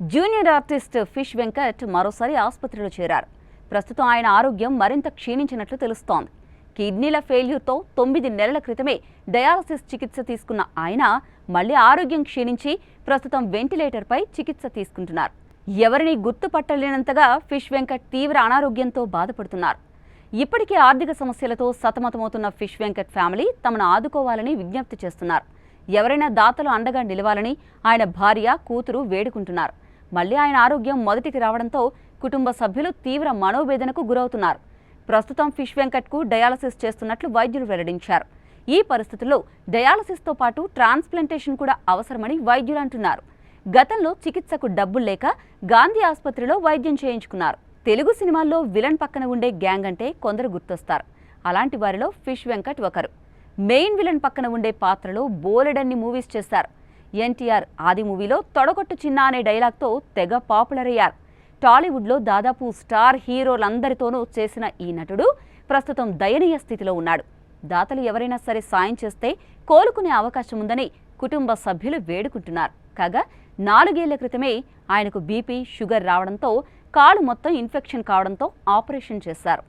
Junior artist fish Venkat మరోసారి ఆసుపత్రిలో చేరారు. ప్రస్తుతం ఆయన ఆరోగ్యం మరింత క్షీణించినట్లు తెలుస్తోంది. కిడ్నీల ఫెయిల్యూర్తో తొమ్మిది నెలల క్రితమే డయాలసిస్ చికిత్స తీసుకున్న ఆయన మళ్ళీ ఆరోగ్యం క్షీణించి ప్రస్తుతం వెంటిలేటర్పై చికిత్స తీసుకుంటున్నారు. ఎవరిని గుర్తుపట్టలేనంతగా ఫిష్ వెంకట్ తీవ్ర అనారోగ్యంతో బాధపడుతున్నారు. ఇప్పటికే ఆర్థిక సమస్యలతో సతమతమవుతున్న ఫిష్ వెంకట్ ఫ్యామిలీ తమను ఆదుకోవాలని విజ్ఞప్తి చేస్తున్నారు. ఎవరైనా దాతలు అండగా నిలవాలని ఆయన భార్య కూతురు వేడుకుంటున్నారు. మళ్ళీ ఆయన ఆరోగ్యం మొదటికి రావడంతో కుటుంబ సభ్యులు తీవ్ర మనోవేదనకు గురవుతున్నారు. ప్రస్తుతం ఫిష్ వెంకట్కు డయాలసిస్ చేస్తున్నట్లు వైద్యులు వెల్లడించారు. ఈ పరిస్థితుల్లో డయాలసిస్తో పాటు ట్రాన్స్ప్లాంటేషన్ కూడా అవసరమని వైద్యులు అంటున్నారు. గతంలో చికిత్సకు డబ్బులు లేక గాంధీ ఆసుపత్రిలో వైద్యం చేయించుకున్నారు. తెలుగు సినిమాల్లో విలన్ పక్కన ఉండే గ్యాంగ్ అంటే కొందరు గుర్తొస్తారు. అలాంటి వారిలో ఫిష్ వెంకట్ ఒకరు. మెయిన్ విలన్ పక్కన ఉండే పాత్రలో బోలెడన్ని మూవీస్ చేశారు. ఎన్టీఆర్ ఆది మూవీలో తొడగొట్టు చిన్న అనే డైలాగ్తో తెగ పాపులర్ అయ్యారు టాలీవుడ్లో దాదాపు స్టార్ హీరోలందరితోనూ చేసిన ఈ నటుడు ప్రస్తుతం దయనీయ స్థితిలో ఉన్నాడు. దాతలు ఎవరైనా సరే సాయం చేస్తే కోలుకునే అవకాశం ఉందని కుటుంబ సభ్యులు వేడుకుంటున్నారు. కాగా నాలుగేళ్ళ క్రితమే ఆయనకు బీపీ షుగర్ రావడంతో కాలు మొత్తం ఇన్ఫెక్షన్ కావడంతో ఆపరేషన్ చేశారు.